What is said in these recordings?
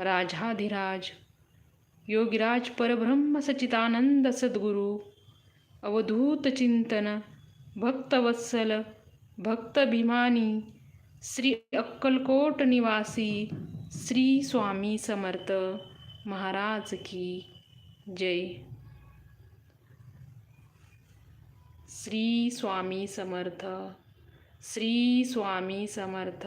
राजाधिराज योगिराज परब्रह्म सचितानंद सद्गुरू अवधूत चिंतन भक्तवत्सल भक्तभिमानी श्री अक्कलकोट निवासी श्री स्वामी समर्थ महाराज की जय। श्री स्वामी समर्थ श्री स्वामी समर्थ।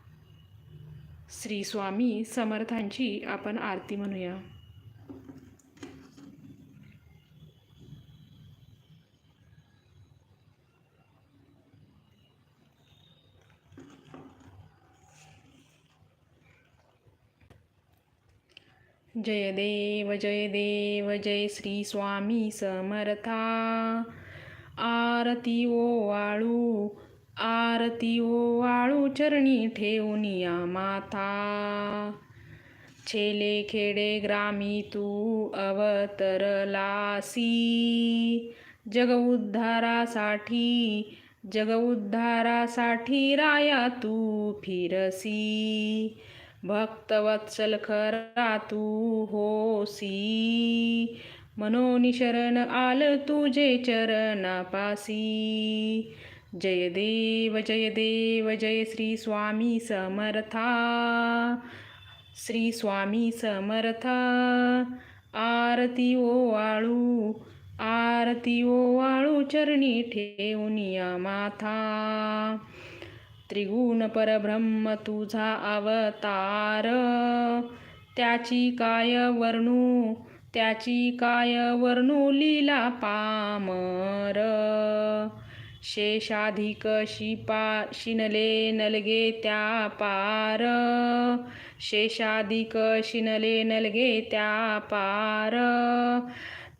श्री स्वामी समर्थांची आपण आरती म्हणूया. जय देव जय देव जय श्री स्वामी समर्था. आरती ओ वाळू आरती ओ वाळू चरणी ठेवून या माथा छेले खेडे ग्रामी तू अवतरलासी जग उद्धारासाठी जग उद्धारासाठी राया तू फिरसी. भक्तवत्सल खरा तू होसी. मनोनिशरण आल तुझे चरणापासी. जय देव जय देव जय श्री स्वामी समर्था। श्री स्वामी समर्थ। आरती ओ वाळू आरती ओ वाळू चरणी ठेवनिया माथा। त्रिगुण परब्रह्म तुझा अवतार। त्याची काय वर्णू त्याची काय वर्णू लीला पामर। शेषाधिक शिपा शिनले नलगे त्या पार. शेषाधिक शिनले नलगे त्या पार.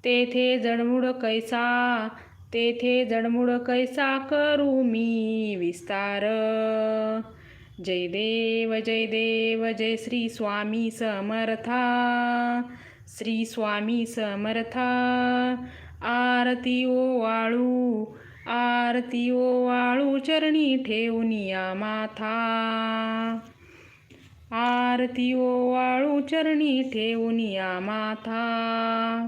तेथे जडमुड कैसा तेथे जडमुड कैसा करू मी विस्तार. जय देव जय देव जय श्री स्वामी समर्था. श्री स्वामी समर्था. आरती ओ वाळू आरती ओवाळू चरणी ठेवनिया माथा. आरती ओ वाळू चरणी ठेवनिया माथा.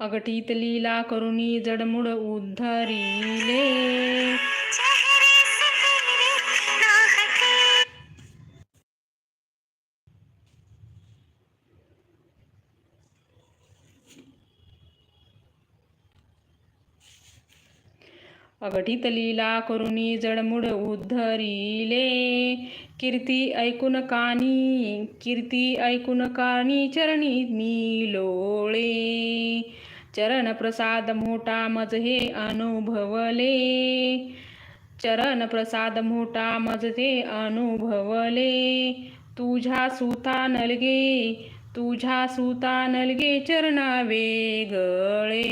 अगटीत लीला करुणी जडमुड उद्धरिले. अगठीत लीला करुणी जडमुड उद्धरिले. कीर्ती ऐकून कानी कीर्ती ऐकून कानी चरणी मी लोळे चरण प्रसाद मोठा मज हे अनुभवले. चरण प्रसाद मोठा मज ते अनुभवले. तुझ्या सुता नलगे तुझ्या सुता नलगे चरणा वेगळे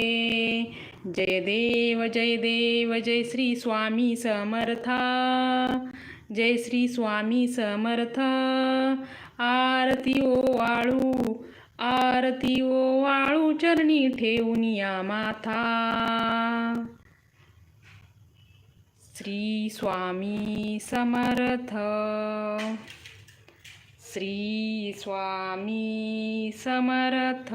जय देव जय देव जय श्री स्वामी समर्था। जय श्री स्वामी समर्थ। आरती ओ वाळू आरती ओ वाळू चरणी ठेवून या माथा। श्री स्वामी समर्थ। श्री स्वामी समर्थ।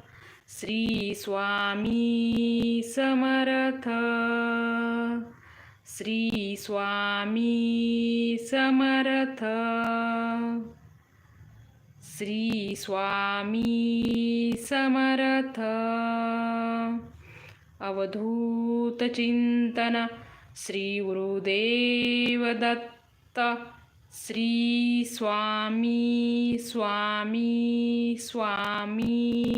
श्री स्वामी समर्थ। श्री स्वामी समर्थ। श्री स्वामी समर्थ। अवधूत चिंतन श्री गुरुदेव दत्त। श्री स्वामी स्वामी स्वामी।